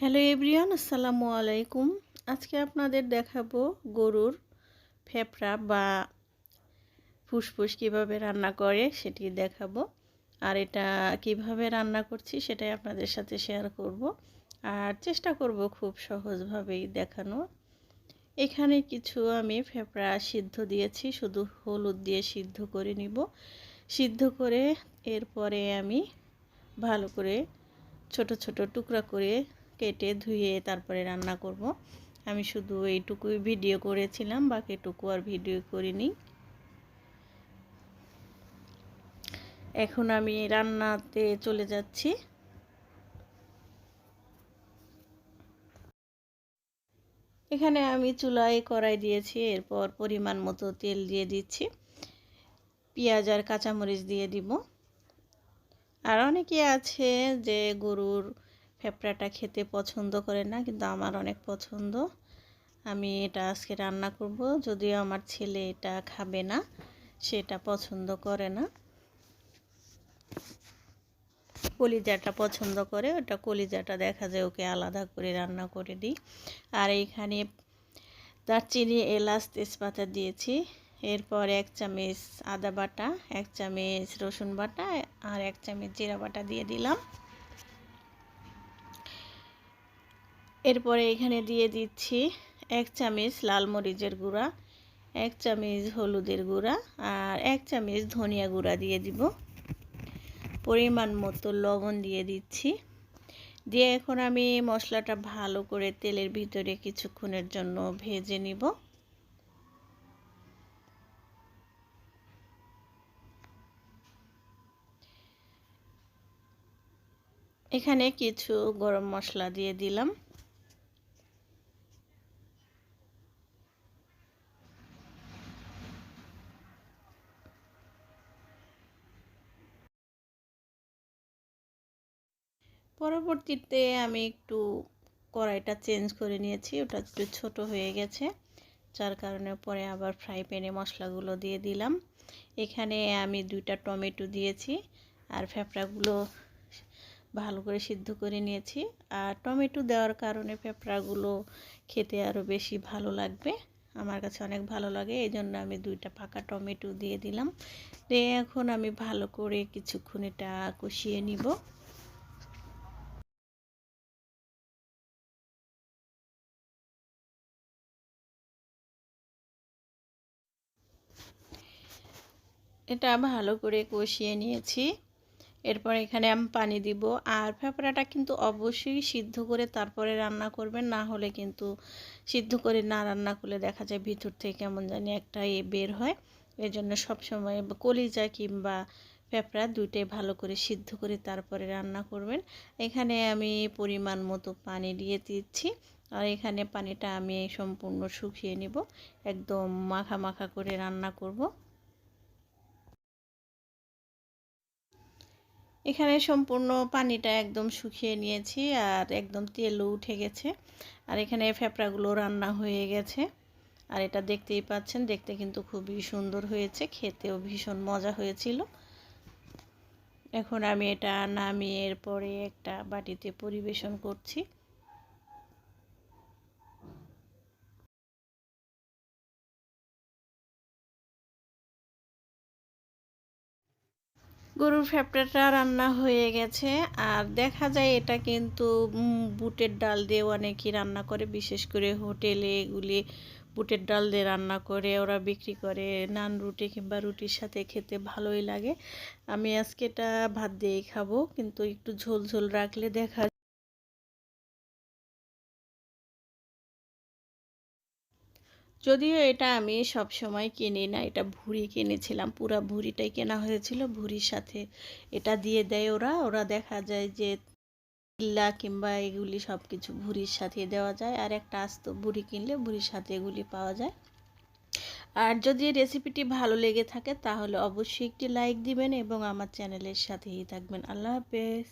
Hello everyone, আসসালামু আলাইকুম। আজকে আপনাদের দেখাবো গরুর ফেফড়া বা ফুসফুস কীভাবে রান্না করে সেটি দেখাবো। আর এটা কীভাবে রান্না করছি সেটাই আপনাদের সাথে শেয়ার করব। আর চেষ্টা করব খুব সহজভাবেই দেখানো এখানে কিছু আমি ফেফড়া সিদ্ধ দিয়েছি, শুধু হলুদ দিয়ে সিদ্ধ করে নিব। সিদ্ধ করে এরপরে আমি ভালো করে ছোট ছোট টুকরা করে কেটে ধুয়ে তারপরে রান্না করব। আমি শুধু এইটুকুই ভিডিও করেছিলাম, বাকিটুকু আর ভিডিও করিনি। এখন আমি রান্নাতে চলে যাচ্ছি। এখানে আমি চুলায় কড়াই দিয়েছি, এরপর পরিমাণ মতো তেল দিয়ে দিচ্ছি। পেঁয়াজ আর কাঁচামরিচ দিয়ে দিব। আর অনেকে আছে যে গরুর ফেপড়াটা খেতে পছন্দ করে না, কিন্তু আমার অনেক পছন্দ। আমি এটা আজকে রান্না করব, যদিও আমার ছেলে এটা খাবে না সেটা পছন্দ করে না। কলিজাটা পছন্দ করে, ওটা কলিজাটা দেখা যায় ওকে আলাদা করে রান্না করে দিই। আর এইখানে দারচিনি, এলাচ, তেজপাতা দিয়েছি। এরপর এক চামচ আদা বাটা, এক চামচ রসুন বাটা, আর এক চামচ জিরা বাটা দিয়ে দিলাম। এরপরে এখানে দিয়ে দিচ্ছি এক চামচ লাল মরিচের গুঁড়া, এক চামচ হলুদের গুঁড়া আর এক চামচ ধনিয়া গুঁড়া দিয়ে দিব। পরিমাণ মতো লবণ দিয়ে দিচ্ছি। দিয়ে এখন আমি মশলাটা ভালো করে তেলের ভিতরে কিছুক্ষণের জন্য ভেজে নিব। এখানে কিছু গরম মশলা দিয়ে দিলাম। পরবর্তীতে আমি একটু কড়াইটা চেঞ্জ করে নিয়েছি, ওটা একটু ছোট হয়ে গেছে। যার কারণে পরে আবার ফ্রাই প্যানে মশলাগুলো দিয়ে দিলাম। এখানে আমি দুইটা টমেটো দিয়েছি আর ফেফড়াগুলো ভালো করে সিদ্ধ করে নিয়েছি। আর টমেটো দেওয়ার কারণে পেঁপড়াগুলো খেতে আরও বেশি ভালো লাগবে, আমার কাছে অনেক ভালো লাগে। এই জন্য আমি দুইটা পাকা টমেটো দিয়ে দিলাম। দিয়ে এখন আমি ভালো করে কিছুক্ষণ এটা কষিয়ে নিব। এটা ভালো করে কষিয়ে নিয়েছি। এরপর এখানে আমি পানি দিব। আর ফেপড়াটা কিন্তু অবশ্যই সিদ্ধ করে তারপরে রান্না করবেন, না হলে কিন্তু সিদ্ধ করে না রান্না করলে দেখা যায় ভিতর থেকে কেমন জানি একটা এ বের হয়। এই জন্য সবসময় কলিজা কিংবা পেঁপড়া দুইটাই ভালো করে সিদ্ধ করে তারপরে রান্না করবেন। এখানে আমি পরিমাণ মতো পানি দিয়ে দিচ্ছি। আর এখানে পানিটা আমি সম্পূর্ণ শুকিয়ে নিব। একদম মাখা মাখা করে রান্না করব। এখানে সম্পূর্ণ পানিটা একদম শুকিয়ে নিয়েছি আর একদম তেলও উঠে গেছে। আর এখানে ফেপড়াগুলো রান্না হয়ে গেছে। আর এটা দেখতেই পাচ্ছেন, দেখতে কিন্তু খুবই সুন্দর হয়েছে, খেতেও ভীষণ মজা হয়েছিল। এখন আমি এটা নামিয়ে এরপরে একটা বাটিতে পরিবেশন করছি। গরুর ফ্যাপটাটা রান্না হয়ে গেছে। আর দেখা যায় এটা কিন্তু বুটের ডাল দিয়ে অনেকেই রান্না করে, বিশেষ করে হোটেলে এগুলি বুটের ডাল দিয়ে রান্না করে, ওরা বিক্রি করে, নান রুটি কিংবা রুটির সাথে খেতে ভালোই লাগে। আমি আজকে এটা ভাত দিয়েই খাব, কিন্তু একটু ঝোল ঝোল রাখলে দেখা যদিও এটা আমি সব সময় কিনি না, এটা ভুড়ি কিনেছিলাম, পুরো ভুড়িটাই কেনা হয়েছিল, ভুড়ির সাথে এটা দিয়ে দেয় ওরা ওরা দেখা যায় যে কিল্লা কিংবা এগুলি সব কিছু ভুড়ির সাথে দেওয়া যায়, আর একটা আস্ত ভুড়ি কিনলে ভুড়ির সাথে এগুলি পাওয়া যায়। আর যদি রেসিপিটি ভালো লেগে থাকে, তাহলে অবশ্যই একটি লাইক দিবেন এবং আমার চ্যানেলের সাথেই থাকবেন। আল্লাহ হাফেজ।